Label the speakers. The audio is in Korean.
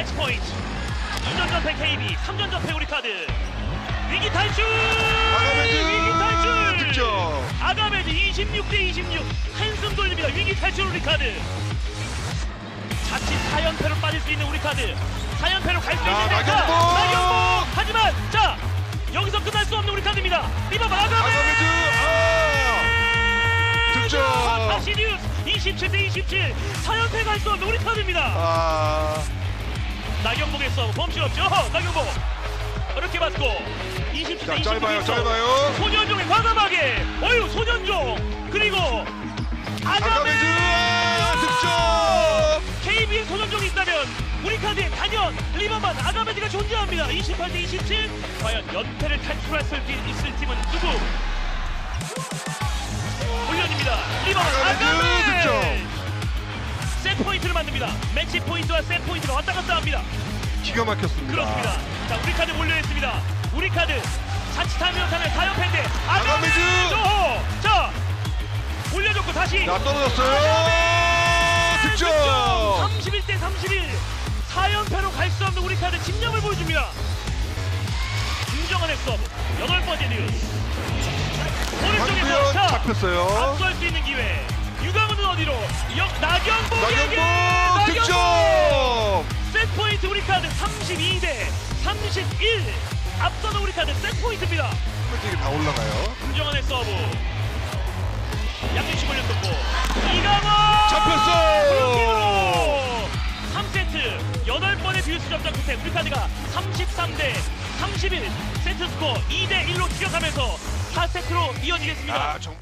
Speaker 1: 매치 포인트. 2전 전패 KB 3전 전패 우리카드. 위기 탈출!
Speaker 2: 아가메즈!
Speaker 1: 위기 탈출!
Speaker 2: 득점.
Speaker 1: 아가메즈 26대 26 한숨 돌립니다. 위기 탈출 우리카드. 자칫 4연패로 빠질 수 있는 우리카드. 4연패로 갈수
Speaker 2: 자,
Speaker 1: 있는 데카
Speaker 2: 나경복!
Speaker 1: 하지만 자 여기서 끝날 수 없는 우리카드입니다. 리버브 아가메즈!
Speaker 2: 아 득점.
Speaker 1: 다시리우스 27대 27 4연패 갈수 없는 우리카드입니다.
Speaker 2: 아
Speaker 1: 나경복의 서브 범실 없죠? 나경복. 어렵게 맞고 27대
Speaker 2: 자,
Speaker 1: 29
Speaker 2: 짧아요.
Speaker 1: 소년종의 과감하게. 어유 소년종. 그리고
Speaker 2: 아가메
Speaker 1: 아,
Speaker 2: 득점.
Speaker 1: KB의 소년종이 있다면 우리 카드에 단연 리버만 아가메드가 존재합니다. 28대 27 과연 연패를 탈출할 수 있을 팀은 누구 포인트를 만듭니다 매치 포인트와 셋 포인트가 왔다 갔다 합니다
Speaker 2: 기가 막혔습니다.
Speaker 1: 그렇습니다. 자, 우리 카드 몰려있습니다. 우리 카드 자칫하면 못하면 4연패인데
Speaker 2: 아가메즈!
Speaker 1: 아가메즈! 자, 올려줬고 다시
Speaker 2: 자 떨어졌어요. 득점.
Speaker 1: 31대 31 4연패로 갈 수 없는 우리 카드 집념을 보여줍니다. 김정환의 서브 여덟 번째 뉴스 오른쪽에서 자
Speaker 2: 잡혔어요.
Speaker 1: 압수할 수 있는 기회 어디로 역 나경복에게
Speaker 2: 나경보 득점.
Speaker 1: 세트 포인트 우리 카드 32 대 31 앞서는 우리 카드 세트 포인트입니다
Speaker 2: 이게 다 올라가요.
Speaker 1: 김정환의 서브 양준식 올렸었고 이강원
Speaker 2: 잡혔어.
Speaker 1: 3세트 8번의 듀스 접전 끝에 우리 카드가 33 대 31 세트 스코어 2 대 1로 추격하면서 4세트로 이어지겠습니다
Speaker 2: 아 정.